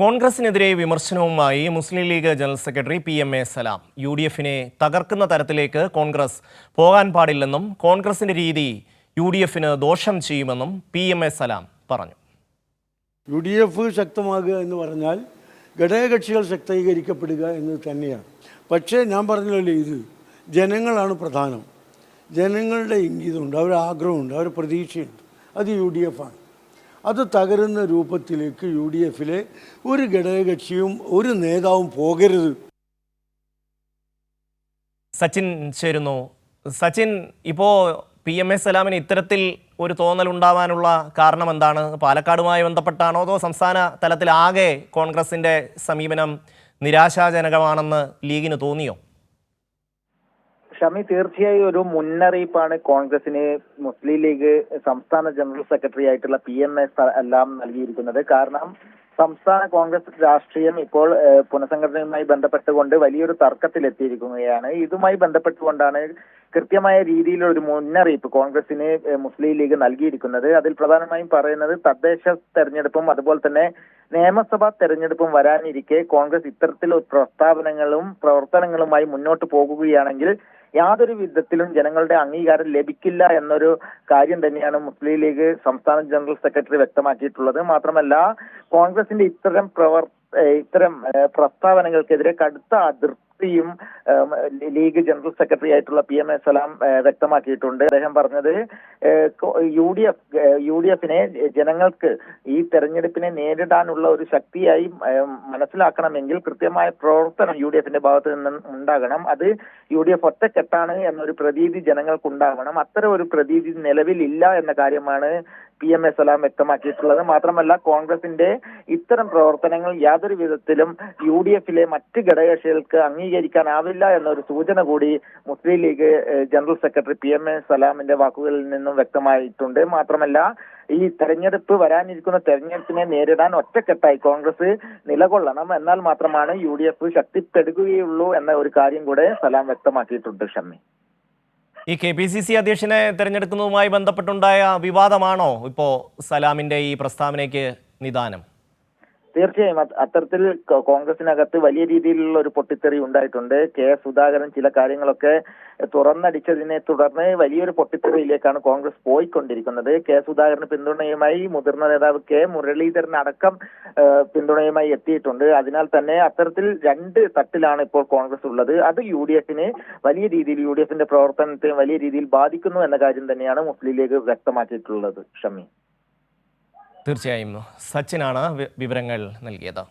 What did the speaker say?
കോൺഗ്രസിനെതിരെ വിമർശനവുമായി Muslim League general secretary P M A Salam. U D എഫിനെ തകർക്കുന്ന തരത്തിലേക്ക് കോൺഗ്രസ് പോകാൻ പാടില്ലെന്നും കോൺഗ്രസിന്റെ രീതി യു ഡി എഫിന് ദോഷം ചെയ്യുമെന്നും പി എം എ സലാം പറഞ്ഞു. യു ഡി എഫ് ശക്തമാകുക എന്ന് പറഞ്ഞാൽ ഘടകകക്ഷികൾ ശക്തീകരിക്കപ്പെടുക എന്നത് തന്നെയാണ്. പക്ഷേ ഞാൻ പറഞ്ഞല്ലോ ഇത് ജനങ്ങളാണ് പ്രധാനം. ജനങ്ങളുടെ ഇംഗിതമുണ്ട് അവരുടെ ആഗ്രഹമുണ്ട് അവരുടെ പ്രതീക്ഷയുണ്ട്. അത് യു ഡി എഫ് ആണ് അത് തകരുന്ന രൂപത്തിലേക്ക് യു ഡി എഫിലെ ഒരു ഘടകകക്ഷിയും ഒരു നേതാവും പോകരുത്. സച്ചിൻ ചേരുന്നു. സച്ചിൻ ഇപ്പോ പി എം എസ് സലാമിന് ഇത്തരത്തിൽ ഒരു തോന്നൽ ഉണ്ടാവാനുള്ള കാരണം എന്താണ്? പാലക്കാടുമായി ബന്ധപ്പെട്ടാണോ അതോ സംസ്ഥാന തലത്തിൽ ആകെ കോൺഗ്രസിന്റെ സമീപനം നിരാശാജനകമാണെന്ന് ലീഗിന് തോന്നിയോ? ഷമി തീർച്ചയായും ഒരു മുന്നറിയിപ്പാണ് കോൺഗ്രസിന് മുസ്ലിം ലീഗ് സംസ്ഥാന ജനറൽ സെക്രട്ടറി ആയിട്ടുള്ള പി എം എസ് എല്ലാം നൽകിയിരിക്കുന്നത്. കാരണം സംസ്ഥാന കോൺഗ്രസ് രാഷ്ട്രീയം ഇപ്പോൾ പുനഃസംഘടനയുമായി ബന്ധപ്പെട്ടുകൊണ്ട് വലിയൊരു തർക്കത്തിലെത്തിയിരിക്കുകയാണ്. ഇതുമായി ബന്ധപ്പെട്ടുകൊണ്ടാണ് കൃത്യമായ രീതിയിലുള്ള ഒരു മുന്നറിയിപ്പ് കോൺഗ്രസിന് മുസ്ലിം ലീഗ് നൽകിയിരിക്കുന്നത്. അതിൽ പ്രധാനമായും പറയുന്നത് തദ്ദേശ തെരഞ്ഞെടുപ്പും അതുപോലെ തന്നെ നിയമസഭാ തെരഞ്ഞെടുപ്പും വരാനിരിക്കെ കോൺഗ്രസ് ഇത്തരത്തിലുള്ള പ്രസ്താവനകളും പ്രവർത്തനങ്ങളുമായി മുന്നോട്ട് പോകുകയാണെങ്കിൽ യാതൊരു വിധത്തിലും ജനങ്ങളുടെ അംഗീകാരം ലഭിക്കില്ല എന്നൊരു കാര്യം തന്നെയാണ് മുസ്ലിം ലീഗ് സംസ്ഥാന ജനറൽ സെക്രട്ടറി വ്യക്തമാക്കിയിട്ടുള്ളത്. മാത്രമല്ല കോൺഗ്രസിന്റെ ഇത്തരം പ്രവർ ഇത്തരം പ്രസ്താവനകൾക്കെതിരെ കടുത്ത അതിർത്തിയും ലീഗ് ജനറൽ സെക്രട്ടറി ആയിട്ടുള്ള പി എം എ സലാം വ്യക്തമാക്കിയിട്ടുണ്ട്. അദ്ദേഹം പറഞ്ഞത് U D F U D എഫിനെ ജനങ്ങൾക്ക് ഈ തെരഞ്ഞെടുപ്പിനെ നേരിടാനുള്ള ഒരു ശക്തിയായി മനസ്സിലാക്കണമെങ്കിൽ കൃത്യമായ പ്രവർത്തനം യു ഡി എഫിന്റെ ഭാഗത്ത് നിന്ന് ഉണ്ടാകണം. അത് യു ഡി എഫ് ഒറ്റക്കെട്ടാണ് എന്നൊരു പ്രതീതി ജനങ്ങൾക്ക് ഉണ്ടാവണം അത്തരം ഒരു പ്രതീതി നിലവിലില്ല എന്ന കാര്യമാണ് പി എം എസ് സലാം വ്യക്തമാക്കിയിട്ടുള്ളത്. മാത്രമല്ല കോൺഗ്രസിന്റെ ഇത്തരം പ്രവർത്തനങ്ങൾ യാതൊരു വിധത്തിലും യു ഡി എഫിലെ മറ്റ് ഘടകകക്ഷികൾക്ക് അംഗീകരിക്കാനാവില്ല എന്നൊരു സൂചന കൂടി Muslim League general secretary P M A സലാമിന്റെ വാക്കുകളിൽ നിന്നും വ്യക്തമായിട്ടുണ്ട്. മാത്രമല്ല ഈ തെരഞ്ഞെടുപ്പ് വരാനിരിക്കുന്ന തെരഞ്ഞെടുപ്പിനെ നേരിടാൻ ഒറ്റക്കെട്ടായി കോൺഗ്രസ് നിലകൊള്ളണം. എന്നാൽ മാത്രമാണ് യു ഡി എഫ് ശക്തിപ്പെടുകയുള്ളൂ എന്ന ഒരു കാര്യം കൂടെ സലാം വ്യക്തമാക്കിയിട്ടുണ്ട് ഷമ്മി. ഈ കെ പി സി സി അധ്യക്ഷനെ തെരഞ്ഞെടുക്കുന്നതുമായി ബന്ധപ്പെട്ടുണ്ടായ വിവാദമാണോ ഇപ്പോ സലാമിന്റെ ഈ പ്രസ്താവനയ്ക്ക് നിദാനം? തീർച്ചയായും അത്തരത്തിൽ കോൺഗ്രസിനകത്ത് വലിയ രീതിയിലുള്ള ഒരു പൊട്ടിത്തെറി ഉണ്ടായിട്ടുണ്ട്. കെ. എസ് സുധാകരൻ ചില കാര്യങ്ങളൊക്കെ തുറന്നടിച്ചതിനെ തുടർന്ന് വലിയൊരു പൊട്ടിത്തെറിയിലേക്കാണ് കോൺഗ്രസ് പോയിക്കൊണ്ടിരിക്കുന്നത്. കെ. സുധാകരന് പിന്തുണയുമായി മുതിർന്ന നേതാവ് കെ. മുരളീധരൻ അടക്കം പിന്തുണയുമായി എത്തിയിട്ടുണ്ട്. അതിനാൽ തന്നെ അത്തരത്തിൽ രണ്ട് തട്ടിലാണ് ഇപ്പോൾ കോൺഗ്രസ് ഉള്ളത് അത് യു ഡി എഫിന് വലിയ രീതിയിൽ യു ഡി എഫിന്റെ പ്രവർത്തനത്തെ വലിയ രീതിയിൽ ബാധിക്കുന്നു എന്ന കാര്യം തന്നെയാണ് മുസ്ലിം ലീഗ് വ്യക്തമാക്കിയിട്ടുള്ളത് ഷമി. തീർച്ചയായും. സച്ചിനാണ് വിവരങ്ങൾ നൽകിയത്.